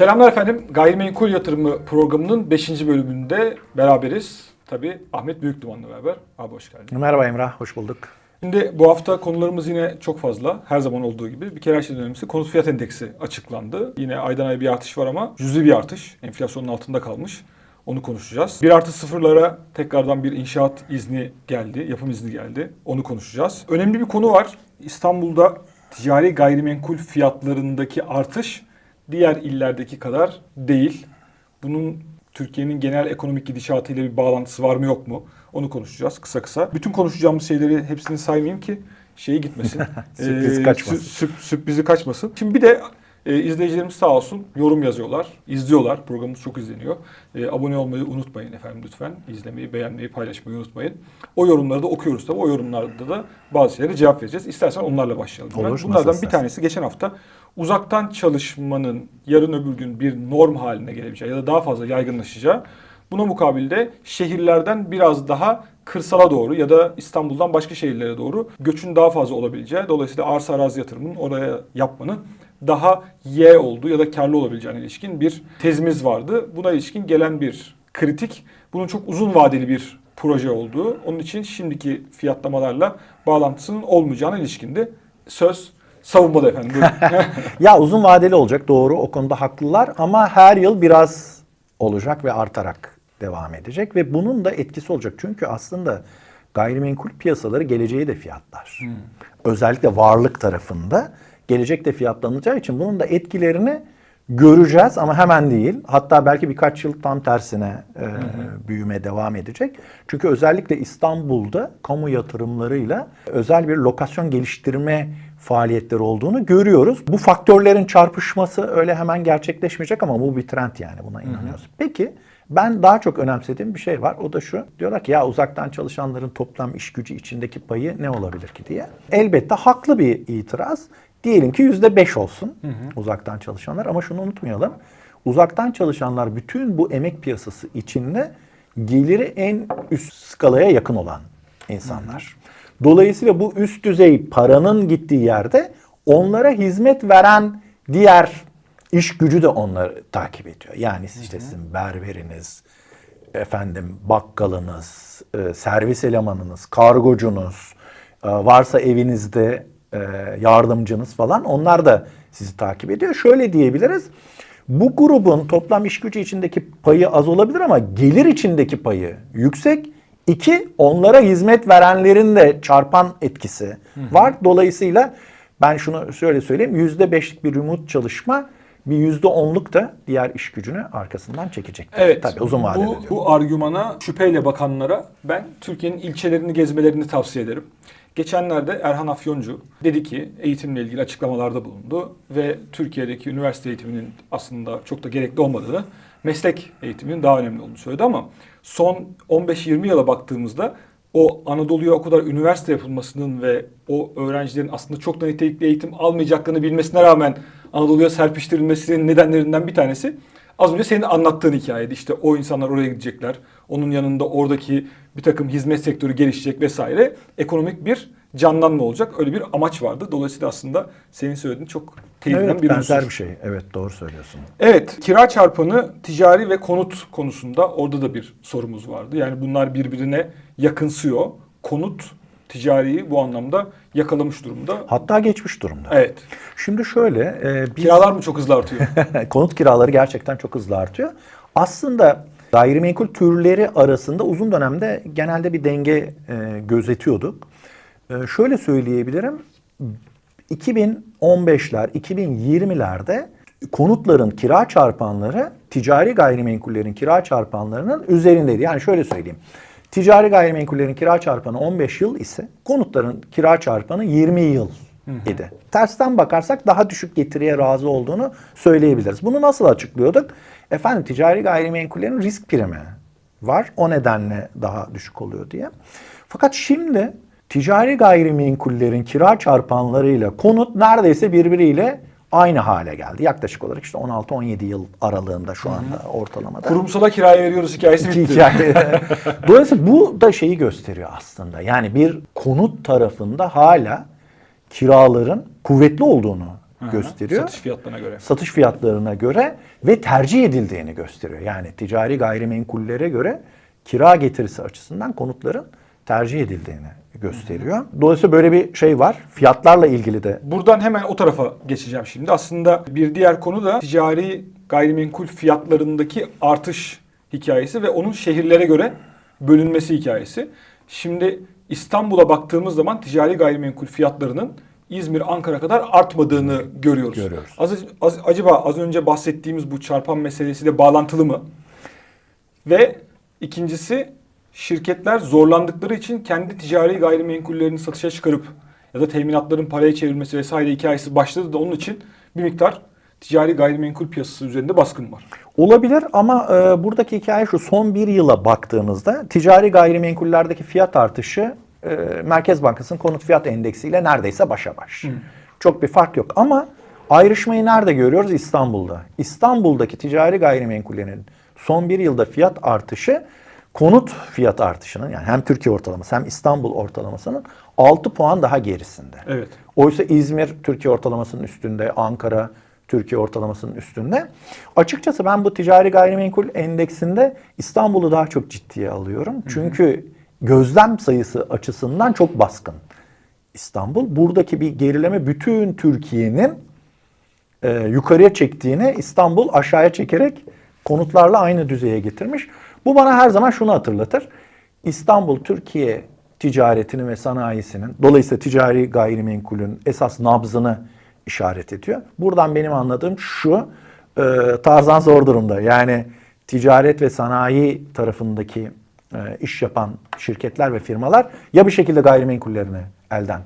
Selamlar efendim. Gayrimenkul yatırımı programının 5. bölümünde beraberiz. Tabii Ahmet Büyükduman'la beraber. Abi hoş geldin. Merhaba Emrah, hoş bulduk. Şimdi bu hafta konularımız yine çok fazla. Her zaman olduğu gibi. Bir kere her şeyden önemlisi konut fiyat endeksi açıklandı. Yine aydan aya bir artış var ama cüzi bir artış. Enflasyonun altında kalmış. Onu konuşacağız. 1 artı sıfırlara tekrardan bir inşaat izni geldi. Yapım izni geldi. Onu konuşacağız. Önemli bir konu var. İstanbul'da ticari gayrimenkul fiyatlarındaki artış diğer illerdeki kadar değil. Bunun Türkiye'nin genel ekonomik gidişatıyla bir bağlantısı var mı yok mu? Onu konuşacağız kısa kısa. Bütün konuşacağımız şeyleri hepsini saymayayım ki şeyi gitmesin. Sürpriz Ee, kaçmasın. sü- sü- sürprizi kaçmasın. Şimdi bir de e, izleyicilerimiz sağ olsun yorum yazıyorlar, izliyorlar. Programımız çok izleniyor. E, abone olmayı unutmayın efendim lütfen. İzlemeyi, beğenmeyi, paylaşmayı unutmayın. O yorumları da okuyoruz tabii. O yorumlarda da bazı şeylere cevap vereceğiz. İstersen onlarla başlayalım. Olur, Ben Bunlardan bir tanesi geçen hafta uzaktan çalışmanın yarın öbür gün bir norm haline gelebileceği ya da daha fazla yaygınlaşacağı. Buna mukabilde şehirlerden biraz daha kırsala doğru ya da İstanbul'dan başka şehirlere doğru göçün daha fazla olabileceği. Dolayısıyla arsa arazi yatırımının oraya yapmanın daha Y olduğu ya da karlı olabileceğine ilişkin bir tezimiz vardı. Buna ilişkin gelen bir kritik bunun çok uzun vadeli bir proje olduğu. Onun için şimdiki fiyatlamalarla bağlantısının olmayacağına ilişkindi. Söz savunmada efendim. Ya uzun vadeli olacak doğru o konuda haklılar ama her yıl biraz olacak ve artarak devam edecek ve bunun da etkisi olacak. Çünkü aslında gayrimenkul piyasaları geleceği de fiyatlar. Özellikle varlık tarafında gelecekte fiyatlanacağı için bunun da etkilerini göreceğiz ama hemen değil. Hatta belki birkaç yıl tam tersine e, büyüme devam edecek. Çünkü özellikle İstanbul'da kamu yatırımlarıyla özel bir lokasyon geliştirme faaliyetleri olduğunu görüyoruz. Bu faktörlerin çarpışması öyle hemen gerçekleşmeyecek ama bu bir trend yani buna inanıyoruz. Peki ben daha çok önemsediğim bir şey var. O da şu. Diyorlar ki ya uzaktan çalışanların toplam iş gücü içindeki payı ne olabilir ki diye. Elbette haklı bir itiraz. Diyelim ki yüzde beş olsun uzaktan çalışanlar ama şunu unutmayalım. Uzaktan çalışanlar bütün bu emek piyasası içinde geliri en üst skalaya yakın olan insanlar. Dolayısıyla bu üst düzey paranın gittiği yerde onlara hizmet veren diğer iş gücü de onları takip ediyor. Yani işte sizin berberiniz, efendim bakkalınız, e, servis elemanınız, kargocunuz, e, varsa evinizde yardımcınız falan onlar da sizi takip ediyor. Şöyle diyebiliriz. Bu grubun toplam iş gücü içindeki payı az olabilir ama gelir içindeki payı yüksek. İki, onlara hizmet verenlerin de çarpan etkisi var. Dolayısıyla ben şunu şöyle söyleyeyim. Yüzde beşlik bir remote çalışma bir yüzde onluk da diğer iş gücünü arkasından çekecek. Evet. Tabii uzun vadede. Bu, bu argümana şüpheyle bakanlara ben Türkiye'nin ilçelerini gezmelerini tavsiye ederim. Geçenlerde Erhan Afyoncu dedi ki eğitimle ilgili açıklamalarda bulundu ve Türkiye'deki üniversite eğitiminin aslında çok da gerekli olmadığını, meslek eğitiminin daha önemli olduğunu söyledi ama son 15-20 yıla baktığımızda o Anadolu'ya o kadar üniversite yapılmasının ve o öğrencilerin aslında çok da nitelikli eğitim almayacaklarını bilmesine rağmen Anadolu'ya serpiştirilmesinin nedenlerinden bir tanesi Az önce senin anlattığın hikayeydi. İşte o insanlar oraya gidecekler. Onun yanında oradaki bir takım hizmet sektörü gelişecek vesaire. Ekonomik bir canlanma olacak. Öyle bir amaç vardı. Dolayısıyla aslında senin söylediğin çok teyit eden Evet bir benzer bir şey. Evet doğru söylüyorsun. Evet, kira çarpanı ticari ve konut konusunda orada da bir sorumuz vardı. Yani bunlar birbirine yakınsıyor. Konut ticariyi bu anlamda yakalamış durumda. Hatta geçmiş durumda. Evet. Şimdi şöyle e, biz Kiralar mı çok hızlı artıyor? konut kiraları gerçekten çok hızlı artıyor. Aslında gayrimenkul türleri arasında uzun dönemde genelde bir denge e, gözetiyorduk. E, şöyle söyleyebilirim. 2015'ler, 2020'lerde konutların kira çarpanları ticari gayrimenkullerin kira çarpanlarının üzerindeydi. Yani şöyle söyleyeyim. Ticari gayrimenkullerin kira çarpanı 15 yıl ise konutların kira çarpanı 20 yıl idi. Tersten bakarsak daha düşük getiriye razı olduğunu söyleyebiliriz. Bunu nasıl açıklıyorduk? Efendim ticari gayrimenkullerin risk primi var. O nedenle daha düşük oluyor diye. Fakat şimdi ticari gayrimenkullerin kira çarpanlarıyla konut neredeyse birbiriyle aynı hale geldi. Yaklaşık olarak işte 16-17 yıl aralığında şu anda ortalamada. Kurumsala kiraya veriyoruz hikayesi bitti. Hikaye. Dolayısıyla bu da şeyi gösteriyor aslında. Yani bir konut tarafında hala kiraların kuvvetli olduğunu gösteriyor. Satış fiyatlarına göre. Satış fiyatlarına göre ve tercih edildiğini gösteriyor. Yani ticari gayrimenkullere göre kira getirisi açısından konutların tercih edildiğini gösteriyor. Dolayısıyla böyle bir şey var. Fiyatlarla ilgili de Buradan hemen o tarafa geçeceğim şimdi. Aslında bir diğer konu da ticari gayrimenkul fiyatlarındaki artış hikayesi ve onun şehirlere göre bölünmesi hikayesi. Şimdi İstanbul'a baktığımız zaman ticari gayrimenkul fiyatlarının İzmir, Ankara kadar artmadığını görüyoruz. Görüyoruz. Az, az- acaba az önce bahsettiğimiz bu çarpan meselesiyle bağlantılı mı? Ve ikincisi şirketler zorlandıkları için kendi ticari gayrimenkullerini satışa çıkarıp ya da teminatların paraya çevrilmesi vesaire hikayesi başladı da onun için bir miktar ticari gayrimenkul piyasası üzerinde baskın var. Olabilir ama e, buradaki hikaye şu son bir yıla baktığımızda ticari gayrimenkullerdeki fiyat artışı e, Merkez Bankası'nın konut fiyat endeksiyle neredeyse başa baş. Çok bir fark yok ama ayrışmayı nerede görüyoruz? İstanbul'da. İstanbul'daki ticari gayrimenkullerin son bir yılda fiyat artışı konut fiyat artışının yani hem Türkiye ortalaması hem İstanbul ortalamasının 6 puan daha gerisinde. Evet. Oysa İzmir Türkiye ortalamasının üstünde, Ankara Türkiye ortalamasının üstünde. Açıkçası ben bu ticari gayrimenkul endeksinde İstanbul'u daha çok ciddiye alıyorum. Çünkü gözlem sayısı açısından çok baskın. İstanbul buradaki bir gerileme bütün Türkiye'nin e, yukarıya çektiğini İstanbul aşağıya çekerek konutlarla aynı düzeye getirmiş. Bu bana her zaman şunu hatırlatır. İstanbul Türkiye ticaretinin ve sanayisinin dolayısıyla ticari gayrimenkulün esas nabzını işaret ediyor. Buradan benim anladığım şu e, Tarzan zor durumda. Yani ticaret ve sanayi tarafındaki e, iş yapan şirketler ve firmalar ya bir şekilde gayrimenkullerini elden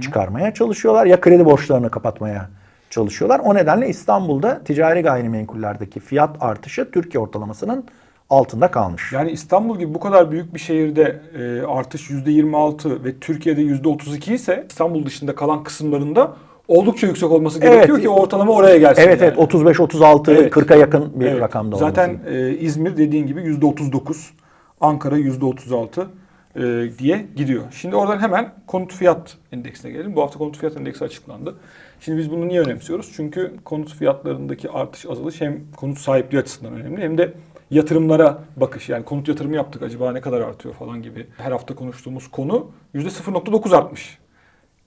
çıkarmaya çalışıyorlar ya kredi borçlarını kapatmaya çalışıyorlar. O nedenle İstanbul'da ticari gayrimenkullerdeki fiyat artışı Türkiye ortalamasının altında kalmış. Yani İstanbul gibi bu kadar büyük bir şehirde e, artış %26 ve Türkiye'de %32 ise İstanbul dışında kalan kısımlarında oldukça yüksek olması Evet. gerekiyor ki ortalama oraya gelsin. Evet yani. evet 35 36 Evet. 40'a yakın bir Evet. rakamda olması. Zaten e, İzmir dediğin gibi %39, Ankara %36 e, diye gidiyor. Şimdi oradan hemen konut fiyat endeksine gelelim. Bu hafta konut fiyat endeksi açıklandı. Şimdi biz bunu niye önemsiyoruz? Çünkü konut fiyatlarındaki artış azalış hem konut sahipliği açısından önemli hem de yatırımlara bakış. Yani konut yatırımı yaptık acaba ne kadar artıyor falan gibi her hafta konuştuğumuz konu %0.9 artmış.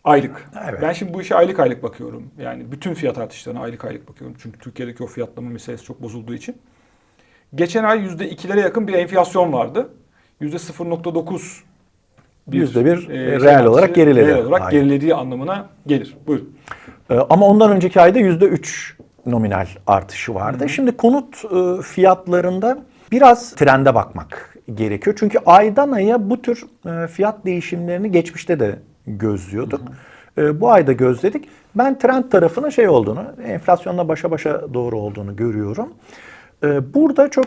Aylık. Evet. Ben şimdi bu işe aylık aylık bakıyorum. Yani bütün fiyat artışlarına aylık aylık bakıyorum. Çünkü Türkiye'deki o fiyatlama meselesi çok bozulduğu için. Geçen ay %2'lere yakın bir enflasyon vardı. %0.9 Yüzde bir, e, reel olarak geriledi. Reel olarak Aynen. gerilediği anlamına gelir. Buyurun. Ee, Ama ondan önceki ayda %3 nominal artışı vardı. Şimdi konut e, fiyatlarında biraz trende bakmak gerekiyor. Çünkü aydan aya bu tür e, fiyat değişimlerini geçmişte de gözlüyorduk. E, Bu ayda gözledik. Ben trend tarafının şey olduğunu, enflasyonla başa başa doğru olduğunu görüyorum. Burada çok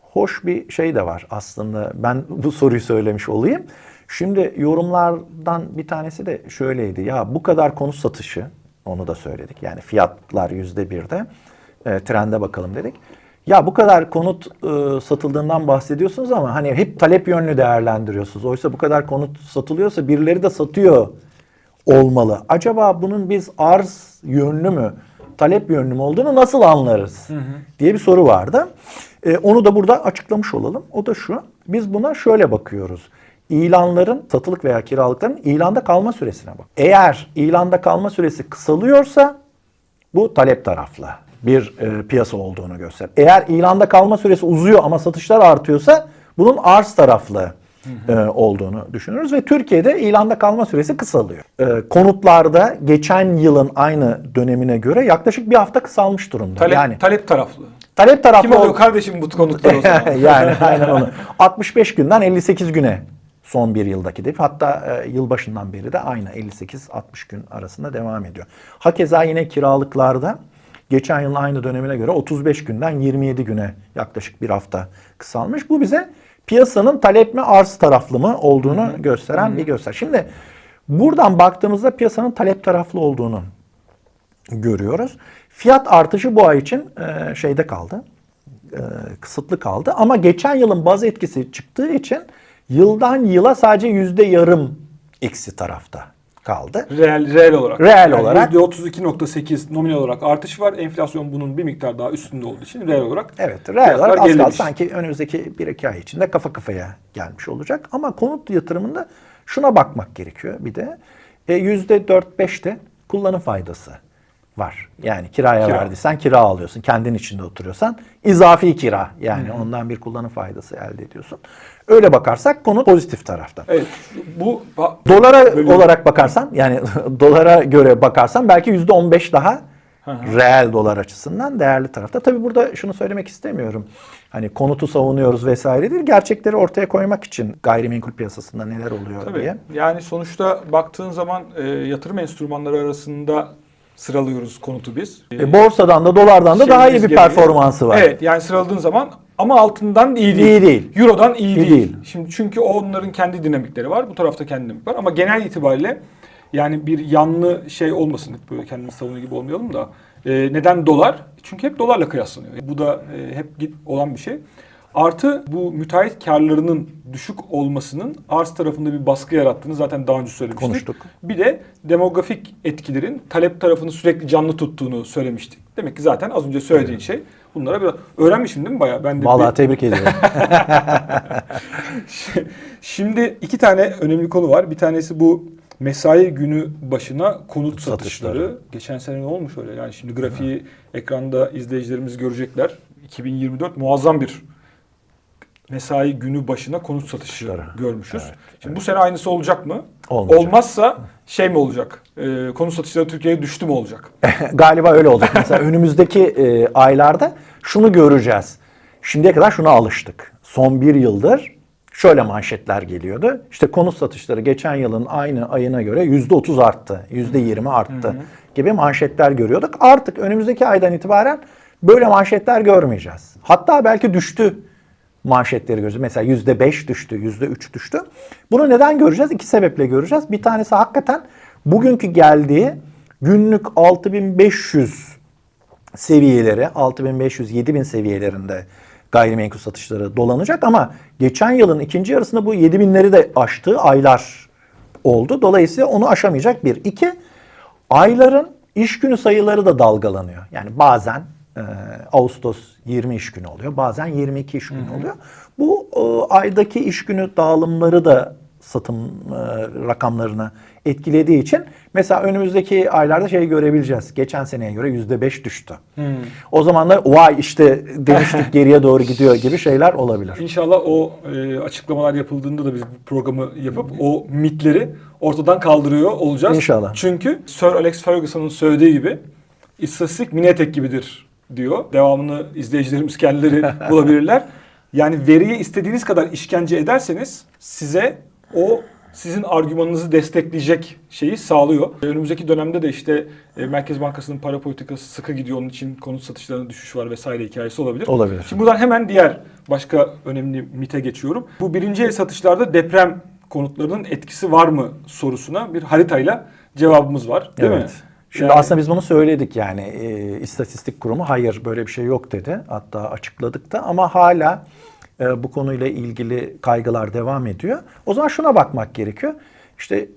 hoş bir şey de var aslında. Ben bu soruyu söylemiş olayım. Şimdi yorumlardan bir tanesi de şöyleydi. Ya bu kadar konut satışı, onu da söyledik. Yani fiyatlar yüzde birde. E, trende bakalım dedik. Ya bu kadar konut e, satıldığından bahsediyorsunuz ama hani hep talep yönlü değerlendiriyorsunuz. Oysa bu kadar konut satılıyorsa birileri de satıyor olmalı. Acaba bunun biz arz yönlü mü, talep yönlü mü olduğunu nasıl anlarız diye bir soru vardı. E, onu da burada açıklamış olalım. O da şu. Biz buna şöyle bakıyoruz. İlanların, satılık veya kiralıkların ilanda kalma süresine bak. Eğer ilanda kalma süresi kısalıyorsa bu talep taraflı bir e, piyasa olduğunu gösterir. Eğer ilanda kalma süresi uzuyor ama satışlar artıyorsa bunun arz taraflı e, olduğunu düşünürüz ve Türkiye'de ilanda kalma süresi kısalıyor. E, konutlarda geçen yılın aynı dönemine göre yaklaşık bir hafta kısalmış durumda. Talep, yani talep taraflı. talep taraflı Kim alıyor ol- kardeşim bu konutları o zaman? yani aynen onu. 65 günden 58 güne son bir yıldaki dip. Hatta e, yılbaşından beri de aynı 58-60 gün arasında devam ediyor. Hakeza yine kiralıklarda geçen yılın aynı dönemine göre 35 günden 27 güne yaklaşık bir hafta kısalmış. Bu bize piyasanın talep mi arz taraflı mı olduğunu gösteren bir göster. Şimdi buradan baktığımızda piyasanın talep taraflı olduğunu görüyoruz. Fiyat artışı bu ay için e, şeyde kaldı. E, kısıtlı kaldı. Ama geçen yılın baz etkisi çıktığı için yıldan yıla sadece yüzde yarım eksi tarafta kaldı. Reel, reel olarak. Reel Yani olarak. %32.8 nominal olarak artış var. Enflasyon bunun bir miktar daha üstünde olduğu için reel olarak Evet, reel olarak az kaldı. Sanki önümüzdeki bir iki ay içinde kafa kafaya gelmiş olacak. Ama konut yatırımında şuna bakmak gerekiyor bir de. E, Yüzde dört beşte kullanım faydası var. Yani kiraya Kira. verdiysen kira alıyorsun. Kendin içinde oturuyorsan izafi kira. Yani ondan bir kullanım faydası elde ediyorsun. Öyle bakarsak konut pozitif tarafta. Evet. Bu Dolara Böyle- olarak bakarsan yani dolara göre bakarsan belki yüzde on beş daha reel dolar açısından değerli tarafta. Tabii burada şunu söylemek istemiyorum. Hani konutu savunuyoruz vesaire değil. Gerçekleri ortaya koymak için gayrimenkul piyasasında neler oluyor Tabii. diye. Yani sonuçta baktığın zaman e, yatırım enstrümanları arasında sıralıyoruz konutu biz. E, borsadan da dolardan da daha iyi bir Şeyimiz gereği- performansı var. Evet yani sıraladığın zaman ama altından iyi değil. İyi değil. Euro'dan iyi, İyi değil. değil. Şimdi çünkü onların kendi dinamikleri var. Bu tarafta kendi dinamik var. Ama genel itibariyle yani bir yanlı şey olmasın. Böyle kendimizi savunuyor gibi olmayalım da. E, neden dolar? Çünkü hep dolarla kıyaslanıyor. Bu da e, hep git olan bir şey. Artı bu müteahhit karlarının düşük olmasının arz tarafında bir baskı yarattığını zaten daha önce söylemiştik. Konuştuk. Bir de demografik etkilerin talep tarafını sürekli canlı tuttuğunu söylemiştik. Demek ki zaten az önce söylediğin şey bunlara biraz öğrenmişim değil mi bayağı? Ben de Vallahi bir- tebrik ediyorum. Şimdi iki tane önemli konu var. Bir tanesi bu mesai günü başına konut satışları. satışları. Geçen sene ne olmuş öyle? Yani şimdi grafiği ekranda izleyicilerimiz görecekler. 2024 muazzam bir mesai günü başına konut satışı Satışları. görmüşüz. Evet, Şimdi bu sene aynısı olacak mı? Olmayacak. Olmazsa şey mi olacak? Ee, konut satışları Türkiye'ye düştü mü olacak? Galiba öyle olacak. Mesela önümüzdeki e, aylarda şunu göreceğiz. Şimdiye kadar şuna alıştık. Son bir yıldır şöyle manşetler geliyordu. İşte konut satışları geçen yılın aynı ayına göre yüzde otuz arttı, yüzde yirmi arttı gibi manşetler görüyorduk. Artık önümüzdeki aydan itibaren böyle manşetler görmeyeceğiz. Hatta belki düştü manşetleri göreceğiz. Mesela yüzde beş düştü, yüzde üç düştü. Bunu neden göreceğiz? İki sebeple göreceğiz. Bir tanesi hakikaten bugünkü geldiği günlük 6500 seviyeleri, 6500-7000 seviyelerinde gayrimenkul satışları dolanacak ama geçen yılın ikinci yarısında bu 7000'leri de aştığı aylar oldu. Dolayısıyla onu aşamayacak bir. İki, ayların iş günü sayıları da dalgalanıyor. Yani bazen e, Ağustos 20 iş günü oluyor, bazen 22 iş günü oluyor. Bu e, aydaki iş günü dağılımları da satım e, rakamlarını etkilediği için mesela önümüzdeki aylarda şey görebileceğiz. Geçen seneye göre yüzde beş düştü. O zaman da vay işte demiştik geriye doğru gidiyor gibi şeyler olabilir. İnşallah o e, açıklamalar yapıldığında da biz bu programı yapıp o mitleri ortadan kaldırıyor olacağız. İnşallah. Çünkü Sir Alex Ferguson'un söylediği gibi istatistik mini etek gibidir diyor. Devamını izleyicilerimiz kendileri bulabilirler. Yani veriye istediğiniz kadar işkence ederseniz size o sizin argümanınızı destekleyecek şeyi sağlıyor. Önümüzdeki dönemde de işte e, Merkez Bankası'nın para politikası sıkı gidiyor. Onun için konut satışlarında düşüş var vesaire hikayesi olabilir. Olabilir. Şimdi buradan hemen diğer başka önemli mite geçiyorum. Bu birinci el satışlarda deprem konutlarının etkisi var mı sorusuna bir haritayla cevabımız var. Değil mi? Şimdi Yani- aslında biz bunu söyledik yani e, istatistik kurumu hayır böyle bir şey yok dedi. Hatta açıkladık da ama hala e, bu konuyla ilgili kaygılar devam ediyor. O zaman şuna bakmak gerekiyor. İşte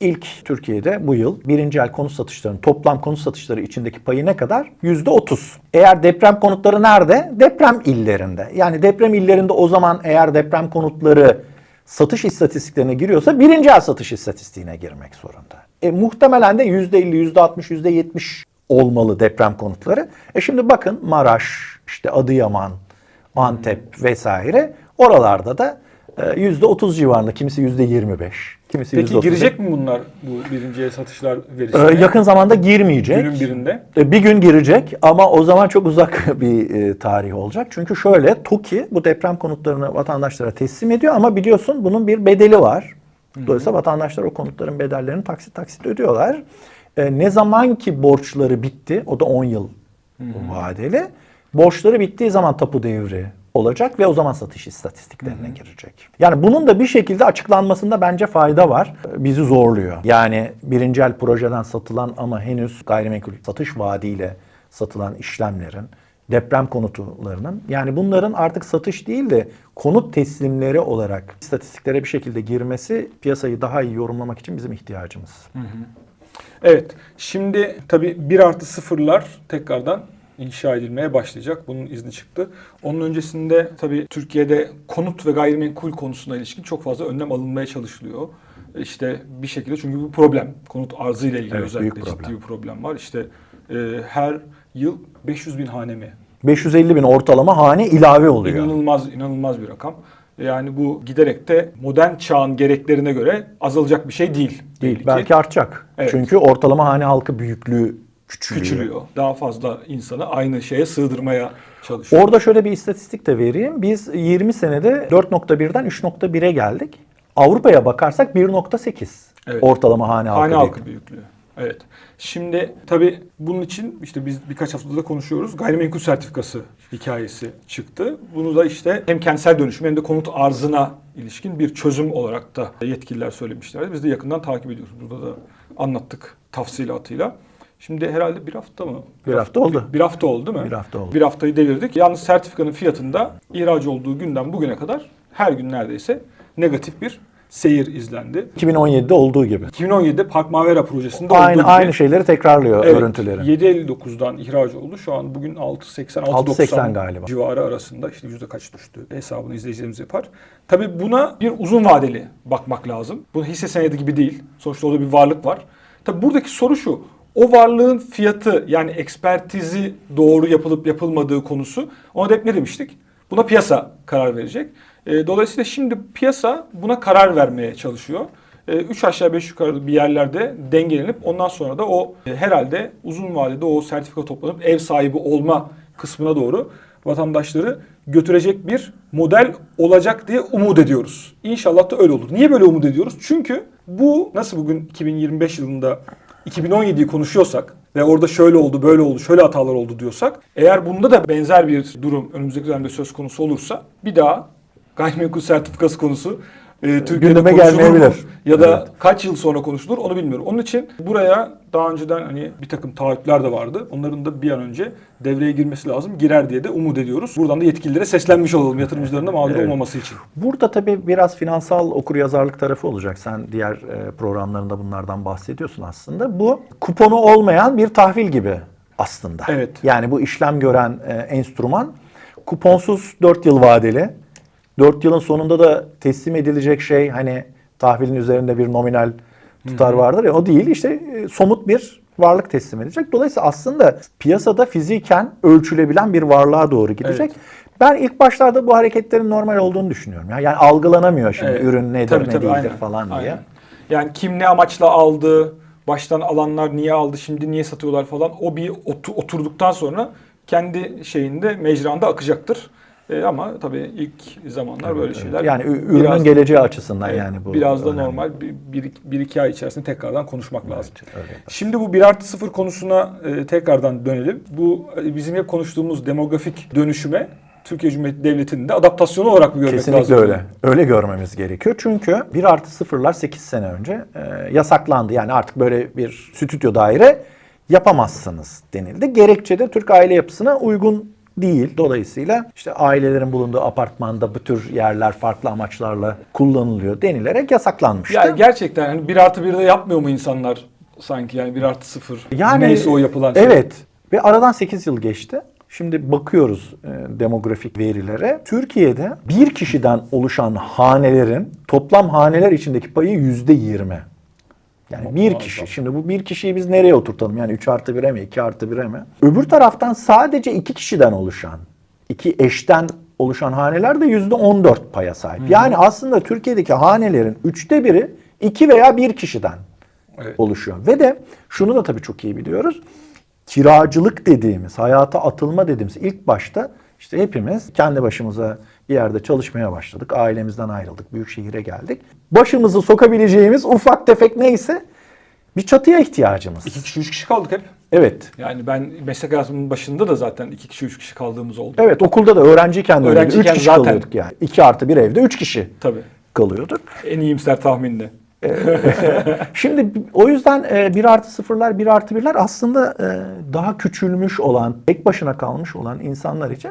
ilk Türkiye'de bu yıl birinci el konut satışlarının toplam konut satışları içindeki payı ne kadar? Yüzde otuz. Eğer deprem konutları nerede? Deprem illerinde. Yani deprem illerinde o zaman eğer deprem konutları satış istatistiklerine giriyorsa birinci el satış istatistiğine girmek zorunda. E, muhtemelen de %50, %60, %70 olmalı deprem konutları. E şimdi bakın Maraş, işte Adıyaman, Antep vesaire oralarda da e, %30 civarında kimisi %25, kimisi Peki %30. girecek mi bunlar bu birinci el satışlar E, verisine? yakın zamanda girmeyecek. Günün birinde. E, Bir gün girecek ama o zaman çok uzak bir e, tarih olacak. Çünkü şöyle TOKİ bu deprem konutlarını vatandaşlara teslim ediyor ama biliyorsun bunun bir bedeli var. Dolayısıyla vatandaşlar o konutların bedellerini taksit taksit ödüyorlar. E, ne zaman ki borçları bitti, o da 10 yıl vadeli. Borçları bittiği zaman tapu devri olacak ve o zaman satış istatistiklerine girecek. Yani bunun da bir şekilde açıklanmasında bence fayda var. Bizi zorluyor. Yani birinci el projeden satılan ama henüz gayrimenkul satış vaadiyle satılan işlemlerin deprem konutlarının. Yani bunların artık satış değil de konut teslimleri olarak istatistiklere bir şekilde girmesi piyasayı daha iyi yorumlamak için bizim ihtiyacımız. Evet. Şimdi tabii 1 artı sıfırlar tekrardan inşa edilmeye başlayacak. Bunun izni çıktı. Onun öncesinde tabii Türkiye'de konut ve gayrimenkul konusuna ilişkin çok fazla önlem alınmaya çalışılıyor. İşte bir şekilde çünkü bu problem. Konut arzı ile ilgili Evet, özellikle büyük problem. ciddi bir problem var. İşte e, her yıl 500 bin hane mi 550 bin ortalama hane ilave oluyor. İnanılmaz inanılmaz bir rakam. Yani bu giderek de modern çağın gereklerine göre azalacak bir şey değil. Değil, belli ki. belki artacak. Evet. Çünkü ortalama hane halkı büyüklüğü küçülüyor. küçülüyor. Daha fazla insanı aynı şeye sığdırmaya çalışıyor. Orada şöyle bir istatistik de vereyim. Biz 20 senede 4.1'den 3.1'e geldik. Avrupa'ya bakarsak 1.8 Evet. ortalama hane halkı. Hane halkı büyüklüğü. Evet. Şimdi tabii bunun için işte biz birkaç haftada da konuşuyoruz. Gayrimenkul sertifikası hikayesi çıktı. Bunu da işte hem kentsel dönüşüm hem de konut arzına ilişkin bir çözüm olarak da yetkililer söylemişlerdi. Biz de yakından takip ediyoruz. Burada da anlattık tafsilatıyla. Şimdi herhalde bir hafta mı? Bir hafta oldu. Bir hafta oldu değil mi? Bir hafta oldu. Bir haftayı devirdik. Yalnız sertifikanın fiyatında ihraç olduğu günden bugüne kadar her gün neredeyse negatif bir seyir izlendi. 2017'de olduğu gibi. 2017'de Park Mavera projesinde Aynı olduğu gibi. aynı şeyleri tekrarlıyor Evet, örüntüleri. 7.59'dan ihraç oldu. Şu an bugün 6.80 6.90 6.80 galiba. civarı arasında işte yüzde kaç düştü hesabını izleyicilerimiz yapar. Tabii buna bir uzun vadeli bakmak lazım. Bu hisse senedi gibi değil. Sonuçta orada bir varlık var. Tabii buradaki soru şu. O varlığın fiyatı yani ekspertizi doğru yapılıp yapılmadığı konusu ona da hep ne demiştik? Buna piyasa karar verecek. E, dolayısıyla şimdi piyasa buna karar vermeye çalışıyor. 3 aşağı 5 yukarı bir yerlerde dengelenip ondan sonra da o e, herhalde uzun vadede o sertifika toplanıp ev sahibi olma kısmına doğru vatandaşları götürecek bir model olacak diye umut ediyoruz. İnşallah da öyle olur. Niye böyle umut ediyoruz? Çünkü bu nasıl bugün 2025 yılında 2017'yi konuşuyorsak ve orada şöyle oldu, böyle oldu, şöyle hatalar oldu diyorsak eğer bunda da benzer bir durum önümüzdeki dönemde söz konusu olursa bir daha gayrimenkul sertifikası konusu e, Türkiye'de Gündeme mu? gelmeyebilir. Ya da Evet. kaç yıl sonra konuşulur onu bilmiyorum. Onun için buraya daha önceden hani bir takım taahhütler de vardı. Onların da bir an önce devreye girmesi lazım. Girer diye de umut ediyoruz. Buradan da yetkililere seslenmiş olalım yatırımcıların da mağdur Evet. olmaması için. Burada tabii biraz finansal okuryazarlık tarafı olacak. Sen diğer e, programlarında bunlardan bahsediyorsun aslında. Bu kuponu olmayan bir tahvil gibi aslında. Evet. Yani bu işlem gören e, enstrüman kuponsuz 4 yıl vadeli. 4 yılın sonunda da teslim edilecek şey hani tahvilin üzerinde bir nominal tutar vardır ya o değil işte e, somut bir varlık teslim edecek. Dolayısıyla aslında piyasada fiziken ölçülebilen bir varlığa doğru gidecek. Ben ilk başlarda bu hareketlerin normal olduğunu düşünüyorum. Ya. Yani algılanamıyor şimdi Evet. ürün nedir Tabii, ne tabii, değildir aynen, falan diye. aynen. Yani kim ne amaçla aldı, baştan alanlar niye aldı, şimdi niye satıyorlar falan o bir otu- oturduktan sonra kendi şeyinde mecranda akacaktır. E, ama tabii ilk zamanlar böyle şeyler. Yani ürünün biraz- geleceği açısından Evet, yani bu. biraz da önemli. normal bir, bir, bir iki ay içerisinde tekrardan konuşmak lazım. öyle. Şimdi bu 1 artı 0 konusuna e, tekrardan dönelim. Bu e, bizim hep konuştuğumuz demografik dönüşüme Türkiye Cumhuriyeti Devleti'nin de adaptasyonu olarak mı görmek Kesinlikle lazım? öyle. Öyle görmemiz gerekiyor. Çünkü 1 artı sıfırlar 8 sene önce e, yasaklandı. Yani artık böyle bir stüdyo daire yapamazsınız denildi. Gerekçe de Türk aile yapısına uygun değil. Dolayısıyla işte ailelerin bulunduğu apartmanda bu tür yerler farklı amaçlarla kullanılıyor denilerek yasaklanmıştı. Ya gerçekten hani 1 artı 1'de yapmıyor mu insanlar sanki yani 1 artı 0 Yani neyse o yapılan şey. Evet. Ve aradan 8 yıl geçti. Şimdi bakıyoruz e, demografik verilere. Türkiye'de bir kişiden oluşan hanelerin toplam haneler içindeki payı yüzde 20. Yani bir kişi. Şimdi bu bir kişiyi biz nereye oturtalım? Yani 3 artı 1'e mi? 2 artı 1'e mi? Öbür taraftan sadece iki kişiden oluşan, iki eşten oluşan haneler de yüzde 14 paya sahip. Yani aslında Türkiye'deki hanelerin üçte biri iki veya bir kişiden Evet. oluşuyor. Ve de şunu da tabii çok iyi biliyoruz. Kiracılık dediğimiz, hayata atılma dediğimiz ilk başta işte hepimiz kendi başımıza bir yerde çalışmaya başladık. Ailemizden ayrıldık, büyük şehire geldik. Başımızı sokabileceğimiz ufak tefek neyse bir çatıya ihtiyacımız. 2 kişi 3 kişi kaldık hep. Evet. Yani ben meslek hayatımın başında da zaten 2 kişi 3 kişi kaldığımız oldu. Evet okulda da öğrenciyken de öyleydi. Üç Öğrenciyken kişi zaten- kalıyorduk yani. 2 artı bir evde üç kişi Tabii. kalıyorduk. En iyimser tahminle. Şimdi o yüzden e, 1 artı sıfırlar, 1 artı birler aslında e, daha küçülmüş olan, tek başına kalmış olan insanlar için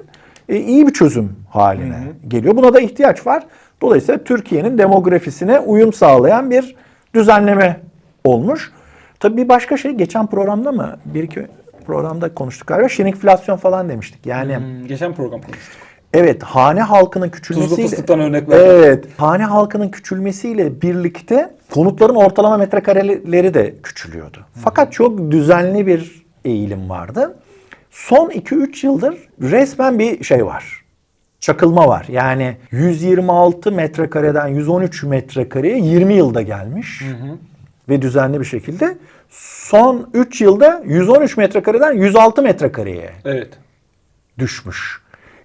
e, iyi bir çözüm haline geliyor. Buna da ihtiyaç var. Dolayısıyla Türkiye'nin demografisine uyum sağlayan bir düzenleme olmuş. Tabii bir başka şey geçen programda mı? Bir iki programda konuştuk galiba. Şirinflasyon falan demiştik. Yani Hmm, geçen program konuştuk. Evet, hane halkının küçülmesiyle... Tuzlu fıstıktan örnek verdim. Evet, hane halkının küçülmesiyle birlikte konutların ortalama metrekareleri de küçülüyordu. Fakat çok düzenli bir eğilim vardı. Son 2-3 yıldır resmen bir şey var. Çakılma var. Yani 126 metrekareden 113 metrekareye 20 yılda gelmiş. Ve düzenli bir şekilde. Son 3 yılda 113 metrekareden 106 metrekareye Evet. düşmüş.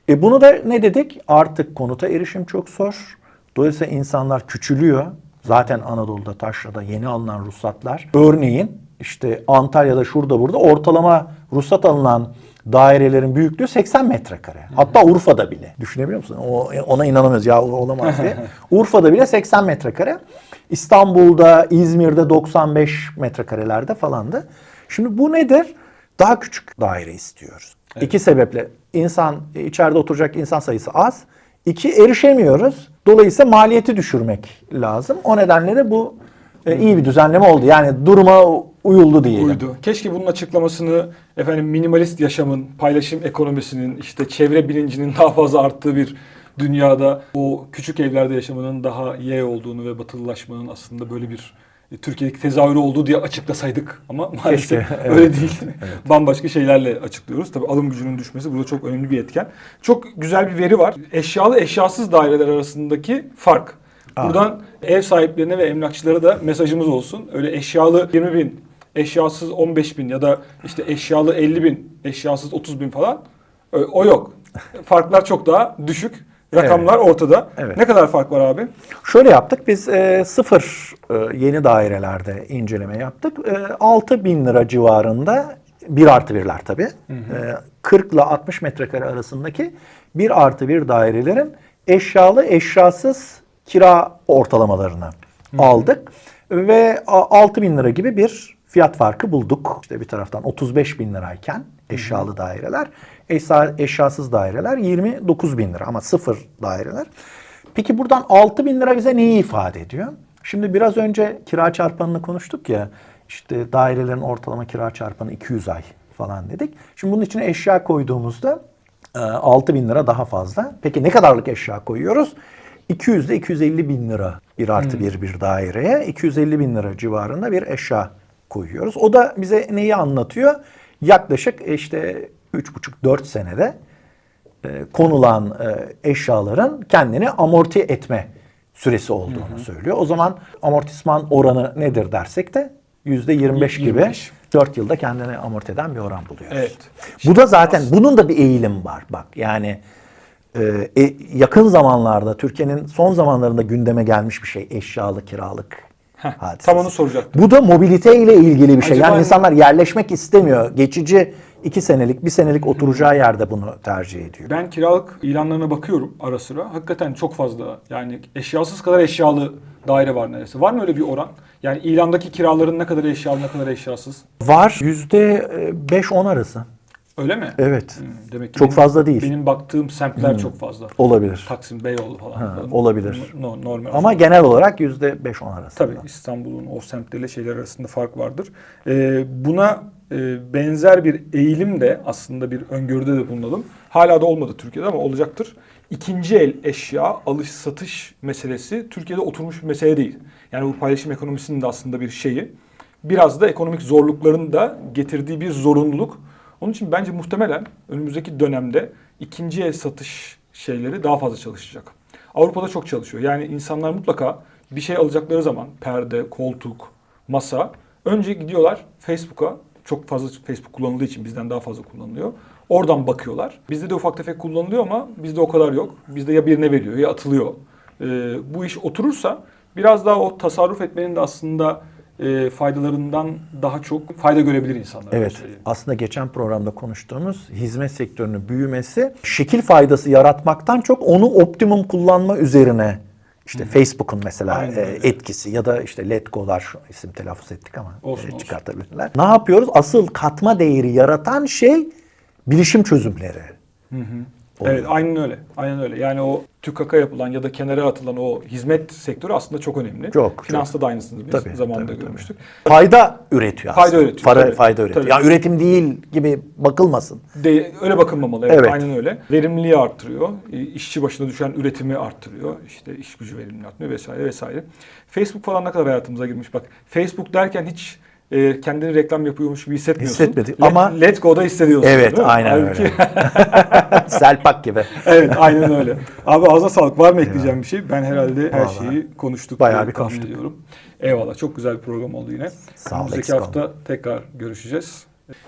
E bunu da ne dedik? Artık konuta erişim çok zor. Dolayısıyla insanlar küçülüyor. Zaten Anadolu'da, Taşra'da yeni alınan ruhsatlar. Örneğin işte Antalya'da şurada burada ortalama ruhsat alınan dairelerin büyüklüğü 80 metrekare. Hatta Urfa'da bile. Düşünebiliyor musun? O, ona inanamıyoruz ya olamaz diye. Urfa'da bile 80 metrekare. İstanbul'da, İzmir'de 95 metrekarelerde falandı. Şimdi bu nedir? Daha küçük daire istiyoruz. İki sebeple. İnsan, içeride oturacak insan sayısı az. İki, erişemiyoruz. Dolayısıyla maliyeti düşürmek lazım. O nedenle de bu e, iyi bir düzenleme oldu. Yani duruma uyuldu diyelim. Uydu. Keşke bunun açıklamasını efendim minimalist yaşamın, paylaşım ekonomisinin, işte çevre bilincinin daha fazla arttığı bir dünyada o küçük evlerde yaşamanın daha ye olduğunu ve batılılaşmanın aslında böyle bir e, Türkiye'deki tezahürü olduğu diye açıklasaydık ama maalesef Keşke, evet. öyle değil. Bambaşka şeylerle açıklıyoruz. Tabii alım gücünün düşmesi burada çok önemli bir etken. Çok güzel bir veri var. Eşyalı eşyasız daireler arasındaki fark. Buradan ev sahiplerine ve emlakçılara da mesajımız olsun. Öyle eşyalı 20 bin, eşyasız 15 bin ya da işte eşyalı 50 bin, eşyasız 30 bin falan o o yok. Farklar çok daha düşük. Rakamlar ortada. Evet. Ne kadar fark var abi? Şöyle yaptık. Biz e, sıfır e, yeni dairelerde inceleme yaptık. E, 6 bin lira civarında bir artı birler tabii. E, 40 ile 60 metrekare arasındaki bir artı bir dairelerin eşyalı eşyasız kira ortalamalarını aldık. Ve a- 6 bin lira gibi bir fiyat farkı bulduk. İşte bir taraftan 35 bin lirayken eşyalı daireler, eşya, eşyasız daireler 29 bin lira ama sıfır daireler. Peki buradan 6 bin lira bize neyi ifade ediyor? Şimdi biraz önce kira çarpanını konuştuk ya. İşte dairelerin ortalama kira çarpanı 200 ay falan dedik. Şimdi bunun içine eşya koyduğumuzda e, 6 bin lira daha fazla. Peki ne kadarlık eşya koyuyoruz? 200 ile 250 bin lira bir artı bir bir daireye 250 bin lira civarında bir eşya koyuyoruz. O da bize neyi anlatıyor? Yaklaşık işte 3,5-4 senede e, konulan e, eşyaların kendini amorti etme süresi olduğunu söylüyor. O zaman amortisman oranı nedir dersek de %25 gibi 25. 4 yılda kendini amorti eden bir oran buluyoruz. Evet. Bu da zaten bunun da bir eğilim var bak. Yani e, e, yakın zamanlarda Türkiye'nin son zamanlarında gündeme gelmiş bir şey eşyalı kiralık Heh, hadisesi. tam onu soracaktım. Bu da mobilite ile ilgili bir şey. Acaba- yani insanlar yerleşmek istemiyor. Geçici iki senelik, bir senelik oturacağı yerde bunu tercih ediyor. Ben kiralık ilanlarına bakıyorum ara sıra. Hakikaten çok fazla. Yani eşyasız kadar eşyalı daire var neredeyse. Var mı öyle bir oran? Yani ilandaki kiraların ne kadar eşyalı ne kadar eşyasız? Var yüzde 5-10 arası. Öyle mi? Evet. Hmm, demek ki Çok benim- fazla değil. Hmm. Benim baktığım semtler çok fazla. Olabilir. Taksim, Beyoğlu falan. Ha, olabilir. No- normal. Ama genel olarak yüzde 5-10 arası. Tabii İstanbul'un o semtleriyle şeyler arasında fark vardır. Ee, buna e, benzer bir eğilim de aslında bir öngörüde de bulunalım. Hala da olmadı Türkiye'de ama olacaktır. İkinci el eşya alış satış meselesi Türkiye'de oturmuş bir mesele değil. Yani bu paylaşım ekonomisinin de aslında bir şeyi. Biraz da ekonomik zorlukların da getirdiği bir zorunluluk. Onun için bence muhtemelen önümüzdeki dönemde ikinci el satış şeyleri daha fazla çalışacak. Avrupa'da çok çalışıyor. Yani insanlar mutlaka bir şey alacakları zaman perde, koltuk, masa önce gidiyorlar Facebook'a çok fazla Facebook kullanıldığı için bizden daha fazla kullanılıyor. Oradan bakıyorlar. Bizde de ufak tefek kullanılıyor ama bizde o kadar yok. Bizde ya birine veriyor ya atılıyor. Ee, bu iş oturursa biraz daha o tasarruf etmenin de aslında e, faydalarından daha çok fayda görebilir insanlar. Evet. söyleyeyim. Aslında geçen programda konuştuğumuz hizmet sektörünün büyümesi şekil faydası yaratmaktan çok onu optimum kullanma üzerine İşte Facebook'un mesela Aynen e, etkisi ya da işte Letgo'lar isim telaffuz ettik ama Olsun, e, olsun. çıkartabilirler. Ne yapıyoruz? Asıl katma değeri yaratan şey bilişim çözümleri. Evet aynen öyle. Aynen öyle. Yani o tükaka yapılan ya da kenara atılan o hizmet sektörü aslında çok önemli. Çok, Finansta da aynısını biz Tabii, zamanında tabii, tabii. görmüştük. Fayda üretiyor Fayda aslında. üretiyor, Fara- tabii. fayda üretiyor. Tabii. Yani üretim değil gibi bakılmasın. De, öyle bakılmamalı. Evet, Evet. Aynen öyle. Verimliliği arttırıyor. işçi başına düşen üretimi arttırıyor. İşte iş gücü verimliliği arttırıyor vesaire vesaire. Facebook falan ne kadar hayatımıza girmiş bak. Facebook derken hiç e, kendini reklam yapıyormuş gibi hissetmiyorsun. Hissetmedi. Let- Ama- Let's Go'da hissediyorsun. Evet, aynen Halbuki- öyle. Selpak gibi. evet aynen öyle. Abi ağza sağlık. Var mı ekleyeceğim bir şey? Ben herhalde her Vallahi şeyi konuştuk. bayağı bir konuştuk. ediyorum. Eyvallah. Çok güzel bir program oldu yine. Sağ ol, Önümüzdeki hafta tekrar görüşeceğiz.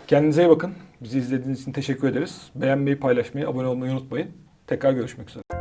Kendinize iyi bakın. Bizi izlediğiniz için teşekkür ederiz. Beğenmeyi, paylaşmayı, abone olmayı unutmayın. Tekrar görüşmek üzere.